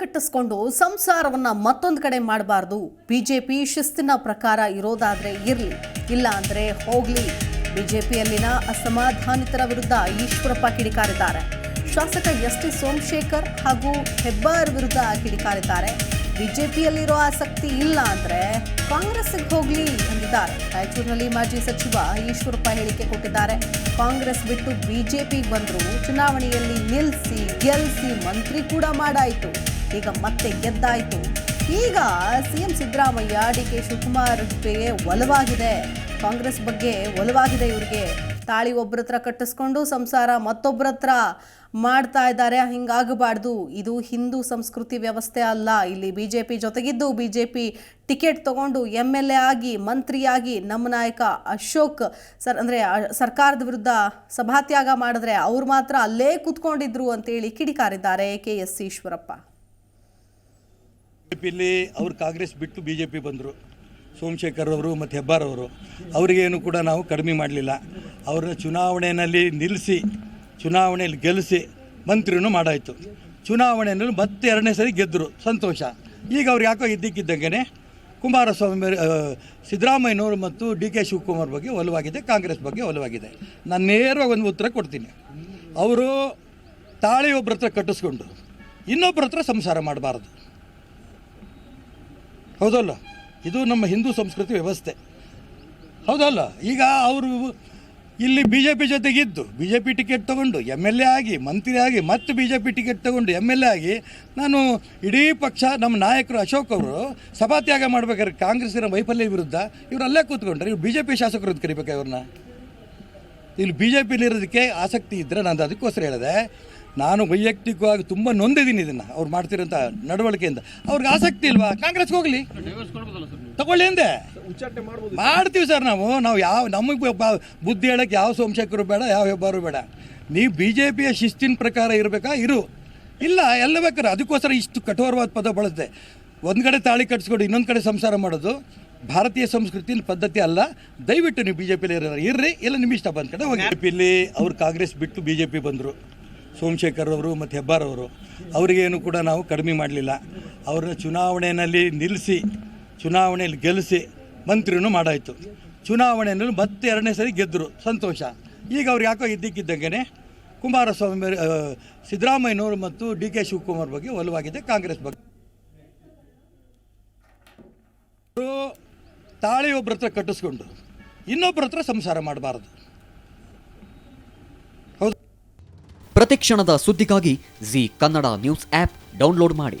ಕಟ್ಟಿಸ್ಕೊಂಡು ಸಂಸಾರವನ್ನ ಮತ್ತೊಂದು ಕಡೆ ಮಾಡಬಾರ್ದು. ಬಿಜೆಪಿ ಶಿಸ್ತಿನ ಪ್ರಕಾರ ಇರೋದಾದ್ರೆ ಇರಲಿ, ಇಲ್ಲ ಅಂದ್ರೆ ಹೋಗ್ಲಿ. ಬಿಜೆಪಿಯಲ್ಲಿನ ಅಸಮಾಧಾನಿತರ ವಿರುದ್ಧ ಈಶ್ವರಪ್ಪ ಕಿಡಿಕಾರಿದ್ದಾರೆ. ಶಾಸಕ ಎಸ್ ಟಿ ಸೋಮಶೇಖರ್ ಹಾಗೂ ಹೆಬ್ಬಾರ್ ವಿರುದ್ಧ ಕಿಡಿಕಾರಿದ್ದಾರೆ. ಬಿಜೆಪಿಯಲ್ಲಿರೋ ಆಸಕ್ತಿ ಇಲ್ಲ ಅಂದ್ರೆ ಕಾಂಗ್ರೆಸ್ಗೆ ಹೋಗ್ಲಿ ಎಂದಿದ್ದಾರೆ. ರಾಯಚೂರಿನಲ್ಲಿ ಮಾಜಿ ಸಚಿವ ಈಶ್ವರಪ್ಪ ಹೇಳಿಕೆ ಕೊಟ್ಟಿದ್ದಾರೆ. ಕಾಂಗ್ರೆಸ್ ಬಿಟ್ಟು ಬಿಜೆಪಿಗೆ ಬಂದ್ರು ಚುನಾವಣೆಯಲ್ಲಿ ನಿಲ್ಲಿಸಿ ಗೆಲ್ಲಿಸಿ ಮಂತ್ರಿ ಕೂಡ ಮಾಡಾಯಿತು. ಈಗ ಮತ್ತೆ ಗೆದ್ದಾಯ್ತು. ಈಗ CM Siddaramaiah, D K Shivakumar ಒಲವಾಗಿದೆ. Congress ಬಗ್ಗೆ ಒಲವಾಗಿದೆ ಇವರಿಗೆ. ತಾಳಿ ಒಬ್ಬರ ಹತ್ರ ಕಟ್ಟಿಸ್ಕೊಂಡು ಸಂಸಾರ ಮತ್ತೊಬ್ಬರ ಹತ್ರ ಮಾಡ್ತಾ ಇದ್ದಾರೆ, ಹಿಂಗಾಗಬಾರ್ದು. ಇದು ಹಿಂದೂ ಸಂಸ್ಕೃತಿ ವ್ಯವಸ್ಥೆ ಅಲ್ಲ. ಇಲ್ಲಿ ಬಿ ಜೆ ಪಿ ಜೊತೆಗಿದ್ದು ಬಿ ಜೆ ಪಿ ಟಿಕೆಟ್ ತಗೊಂಡು ಎಂ ಎಲ್ ಎ ಆಗಿ, ಮಂತ್ರಿಯಾಗಿ ನಮ್ಮ ನಾಯಕ ಅಶೋಕ್ ಸರ್, ಅಂದರೆ ಸರ್ಕಾರದ ವಿರುದ್ಧ ಸಭಾತ್ಯಾಗ ಮಾಡಿದ್ರೆ ಅವ್ರು ಮಾತ್ರ ಅಲ್ಲೇ ಕೂತ್ಕೊಂಡಿದ್ರು ಅಂತೇಳಿ ಕಿಡಿಕಾರಿದ್ದಾರೆ ಕೆ ಎಸ್ ಈಶ್ವರಪ್ಪ. ಅವ್ರು ಕಾಂಗ್ರೆಸ್ ಬಿಟ್ಟು ಬಿ ಜೆ ಪಿ ಬಂದರು. ಸೋಮಶೇಖರ್ ಅವರು ಮತ್ತು ಹೆಬ್ಬಾರ್ ಅವರು. ಅವರಿಗೇನು ಕೂಡ ನಾವು ಕಡಿಮೆ ಮಾಡಲಿಲ್ಲ. ಅವ್ರನ್ನ ಚುನಾವಣೆಯಲ್ಲಿ ನಿಲ್ಲಿಸಿ, ಚುನಾವಣೆಯಲ್ಲಿ ಗೆಲ್ಲಿಸಿ ಮಂತ್ರಿನೂ ಮಾಡಾಯಿತು. ಚುನಾವಣೆಯಲ್ಲಿ ಮತ್ತೆ ಎರಡನೇ ಸರಿ ಗೆದ್ದರು ಸಂತೋಷ. ಈಗ ಅವ್ರು ಯಾಕೋ ಇದ್ದಕ್ಕಿದ್ದಂಗೆ ಕುಮಾರಸ್ವಾಮಿ ಸಿದ್ದರಾಮಯ್ಯನವರು ಮತ್ತು ಡಿ ಕೆ ಶಿವಕುಮಾರ್ ಬಗ್ಗೆ ಒಲವಾಗಿದೆ, ಕಾಂಗ್ರೆಸ್ ಬಗ್ಗೆ ಒಲವಾಗಿದೆ. ನಾನು ನೇರವಾಗಿ ಒಂದು ಉತ್ತರ ಕೊಡ್ತೀನಿ. ಅವರು ತಾಳಿ ಒಬ್ಬರ ಹತ್ರ ಕಟ್ಟಿಸ್ಕೊಂಡು ಇನ್ನೊಬ್ಬರ ಹತ್ರ ಸಂಸಾರ ಮಾಡಬಾರ್ದು. ಹೌದಲ್ಲ? ಇದು ನಮ್ಮ ಹಿಂದೂ ಸಂಸ್ಕೃತಿ ವ್ಯವಸ್ಥೆ. ಹೌದಲ್ಲ? ಈಗ ಅವರು ಇಲ್ಲಿ ಬಿ ಜೆ ಪಿ ಜೊತೆಗಿದ್ದು ಬಿ ಜೆ ಪಿ ಟಿಕೆಟ್ ತೊಗೊಂಡು ಎಂ ಎಲ್ ಎ ಆಗಿ, ಮಂತ್ರಿ ಆಗಿ, ಮತ್ತೆ ಬಿ ಜೆ ಪಿ ಟಿಕೆಟ್ ತಗೊಂಡು ಎಂ ಎಲ್ ಎ ಆಗಿ ನಾನು ಇಡೀ ಪಕ್ಷ, ನಮ್ಮ ನಾಯಕರು ಅಶೋಕ್ ಅವರು ಸಭಾತ್ಯಾಗ ಮಾಡ್ಬೇಕಾದ್ರೆ ಕಾಂಗ್ರೆಸ್ಸಿನ ವೈಫಲ್ಯ ವಿರುದ್ಧ ಇವರಲ್ಲೇ ಅಲ್ಲೇ ಕೂತ್ಕೊಂಡ್ರೆ ಇವ್ರು ಬಿ ಜೆ ಪಿ ಶಾಸಕರು ಅಂತ ಕರಿಬೇಕಾ ಇವ್ರನ್ನ? ಇಲ್ಲಿ ಬಿ ಜೆ ಪಿಲಿರೋದಕ್ಕೆ ಆಸಕ್ತಿ ಇದ್ದರೆ ನಾನು ಅದಕ್ಕೋಸ್ಕರ ಹೇಳಿದೆ, ನಾನು ವೈಯಕ್ತಿಕವಾಗಿ ತುಂಬ ನೊಂದಿದ್ದೀನಿ ಇದನ್ನು, ಅವ್ರು ಮಾಡ್ತಿರೋಂಥ ನಡವಳಿಕೆಯಿಂದ. ಅವ್ರಿಗೆ ಆಸಕ್ತಿ ಇಲ್ವಾ? ಕಾಂಗ್ರೆಸ್ಗೆ ಹೋಗಲಿ. ತಗೊಳ್ಳಿ ಅಂದೆ. ಮಾಡ್ತೀವಿ ಸರ್ ನಾವು. ನಾವು ಯಾವ ನಮಗೆ ಬುದ್ಧಿ ಹೇಳಕ್ಕೆ ಯಾವ ಸೋಮಶೇಖರು ಬೇಡ ಯಾವ ಹೆಬ್ಬಾರು ಬೇಡ. ನೀವು ಬಿ ಜೆ ಪಿಯ ಶಿಸ್ತಿನ ಪ್ರಕಾರ ಇರಬೇಕಾ? ಇರು. ಇಲ್ಲ ಎಲ್ಲ ಬೇಕಾದ್ರೆ ಅದಕ್ಕೋಸ್ಕರ ಇಷ್ಟು ಕಠೋರವಾದ ಪದ ಬಳಸಿದೆ. ಒಂದು ಕಡೆ ತಾಳಿ ಕಟ್ಸ್ಕೊಂಡು ಇನ್ನೊಂದು ಕಡೆ ಸಂಸಾರ ಮಾಡೋದು ಭಾರತೀಯ ಸಂಸ್ಕೃತಿ ಪದ್ಧತಿ ಅಲ್ಲ. ದಯವಿಟ್ಟು ನೀವು ಬಿ ಜೆ ಪಿಲಿ ಇರ್ರಿ ಇಲ್ಲ ನಿಮ್ಮ ಇಷ್ಟ ಬಂದ ಕಡೆ ಹೋಗಿ ಪಿಲಿ ಅವ್ರು ಕಾಂಗ್ರೆಸ್ ಬಿಟ್ಟು ಬಿ ಜೆ ಪಿ ಬಂದರು. ಸೋಮಶೇಖರ್ ಅವರು ಮತ್ತು ಹೆಬ್ಬಾರ್ ಅವರು. ಅವರಿಗೇನು ಕೂಡ ನಾವು ಕಡಿಮೆ ಮಾಡಲಿಲ್ಲ. ಅವ್ರನ್ನ ಚುನಾವಣೆಯಲ್ಲಿ ನಿಲ್ಲಿಸಿ ಚುನಾವಣೆಯಲ್ಲಿ ಗೆಲ್ಲಿಸಿ ಮಂತ್ರಿನೂ ಮಾಡಾಯಿತು. ಚುನಾವಣೆಯಲ್ಲಿ ಮತ್ತೆ ಎರಡನೇ ಸರಿ ಗೆದ್ದರು ಸಂತೋಷ. ಈಗ ಅವ್ರು ಯಾಕೋ ಇದ್ದಕ್ಕಿದ್ದಂಗೆ ಕುಮಾರಸ್ವಾಮಿ ಮೇಲೆ ಸಿದ್ದರಾಮಯ್ಯನವರು ಮತ್ತು ಡಿ ಕೆ ಶಿವಕುಮಾರ್ ಬಗ್ಗೆ ಒಲವಾಗಿದೆ ಕಾಂಗ್ರೆಸ್ ಬಗ್ಗೆ. ತಾಳಿ ಒಬ್ಬರ ಹತ್ರ ಕಟ್ಟಿಸ್ಕೊಂಡು ಇನ್ನೊಬ್ಬರ ಹತ್ರ ಸಂಸಾರ ಮಾಡಬಾರ್ದು. ಪ್ರತಿಕ್ಷಣದ ಸುದ್ದಿಗಾಗಿ Zee Kannada news app download ಮಾಡಿ.